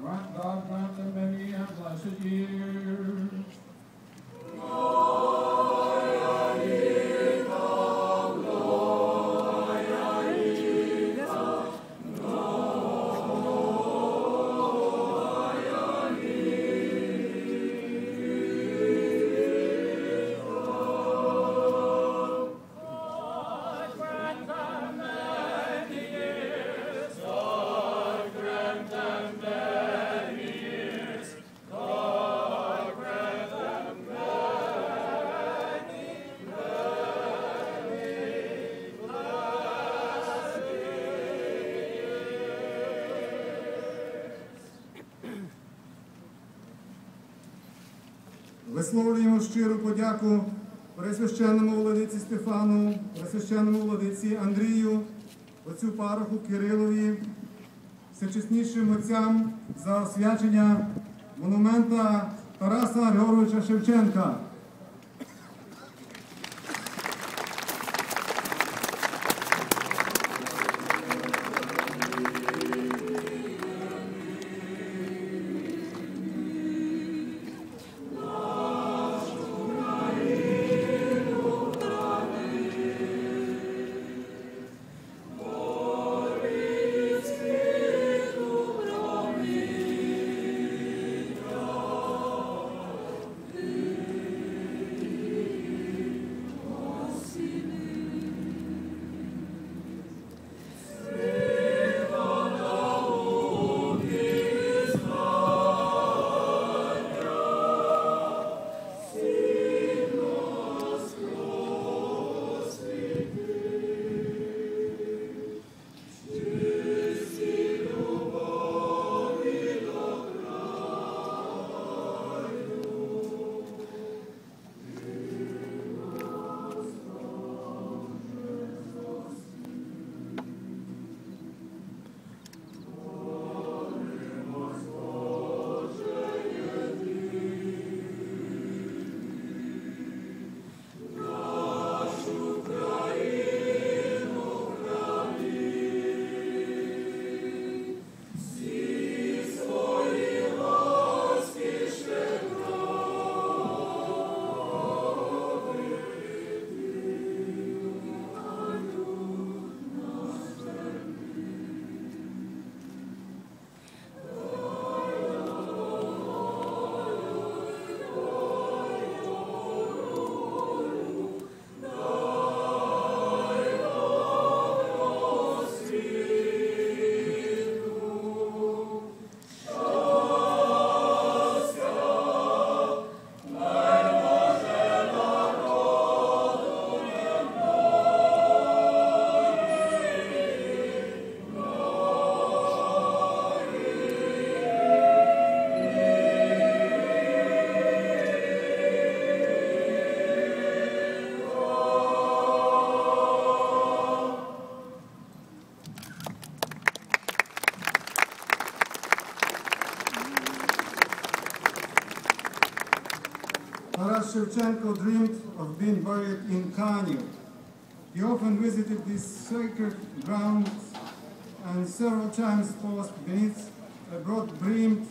grant God grant them many and blessed years. Висловлюємо щиру подяку Пресвященному владиці Стефану, Пресвященному владиці Андрію, отцю пароху Кирилові, всечеснішим отцям за освячення монумента Тараса Георгійовича Шевченка. Taras Shevchenko dreamed of being buried in Kaniv. He often visited this sacred ground and several times paused beneath a broad-brimmed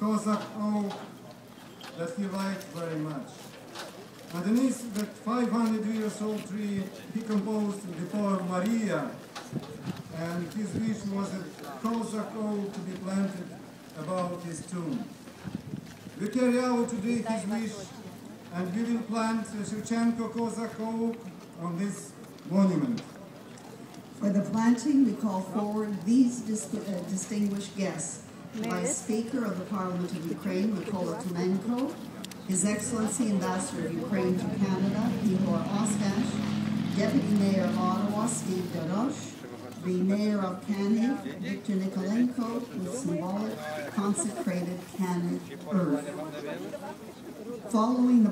Cossack oak that he liked very much. Underneath that 500 years old tree, he composed the poem Maria, and his wish was a Cossack oak to be planted above his tomb. We carry out today his wish and we will plant a Shevchenko Cossack oak on this monument. For the planting, we call forward these dis- uh, distinguished guests. Vice Speaker of the Parliament of Ukraine, Mykola Tumenko, His Excellency Ambassador of Ukraine to Canada, Igor Ostash, Deputy Mayor of Ottawa, Steve Dadosh, the mayor of Kaniv, Victor Nikolenko, with symbolic consecrated Kaniv earth. Following the